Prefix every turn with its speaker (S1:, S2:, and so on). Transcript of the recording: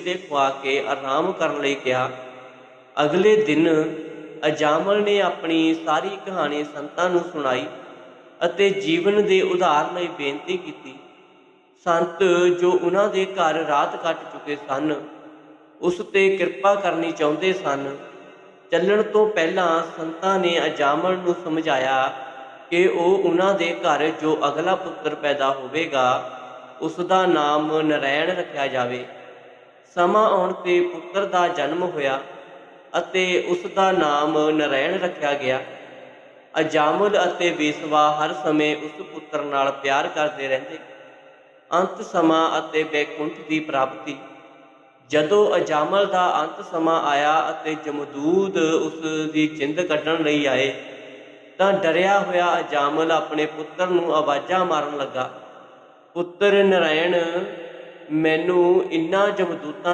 S1: ਦੇ ਖਵਾ ਕੇ ਆਰਾਮ ਕਰਨ ਲਈ ਕਿਹਾ, ਅਗਲੇ ਦਿਨ ਅਜਾਮਲ ਨੇ ਆਪਣੀ ਸਾਰੀ ਕਹਾਣੀ ਸੰਤਾਂ ਨੂੰ ਸੁਣਾਈ ਅਤੇ ਜੀਵਨ ਦੇ ਉਧਾਰ ਲਈ ਬੇਨਤੀ ਕੀਤੀ। ਸੰਤ ਜੋ ਉਹਨਾਂ ਦੇ ਘਰ ਰਾਤ ਕੱਟ ਚੁੱਕੇ ਸਨ, ਉਸ ਤੇ ਕਿਰਪਾ ਕਰਨੀ ਚਾਹੁੰਦੇ ਸਨ। ਚੱਲਣ ਤੋਂ ਪਹਿਲਾਂ ਸੰਤਾਂ ਨੇ ਅਜਾਮਲ ਨੂੰ ਸਮਝਾਇਆ ਕਿ ਉਹ ਉਹਨਾਂ ਦੇ ਘਰ ਜੋ ਅਗਲਾ ਪੁੱਤਰ ਪੈਦਾ ਹੋਵੇਗਾ, ਉਸ ਦਾ ਨਾਮ ਨਰੈਣ ਰੱਖਿਆ ਜਾਵੇ। ਸਮਾਂ ਆਉਣ ਤੇ ਪੁੱਤਰ ਦਾ ਜਨਮ ਹੋਇਆ ਅਤੇ ਉਸ ਦਾ ਨਾਮ ਨਰੈਣ ਰੱਖਿਆ ਗਿਆ। ਅਜਾਮਲ ਅਤੇ ਵੇਸਵਾ ਹਰ ਸਮੇਂ ਉਸ ਪੁੱਤਰ ਨਾਲ ਪਿਆਰ ਕਰਦੇ ਰਹਿੰਦੇ। ਅੰਤ ਸਮਾਂ ਅਤੇ ਬੈਕੁੰਠ ਦੀ ਪ੍ਰਾਪਤੀ। ਜਦੋਂ ਅਜਾਮਲ ਦਾ ਅੰਤ ਸਮਾਂ ਆਇਆ ਅਤੇ ਜਮਦੂਦ ਉਸ ਦੀ ਜਿੰਦ ਕੱਢਣ ਲਈ ਆਏ, ਤਾਂ ਡਰਿਆ ਹੋਇਆ ਅਜਾਮਲ ਆਪਣੇ ਪੁੱਤਰ ਨੂੰ ਆਵਾਜ਼ਾਂ ਮਾਰਨ ਲੱਗਾ। ਪੁੱਤਰ ਨਰਾਇਣ ਮੈਨੂੰ ਇਨ੍ਹਾਂ ਜਮਦੂਤਾਂ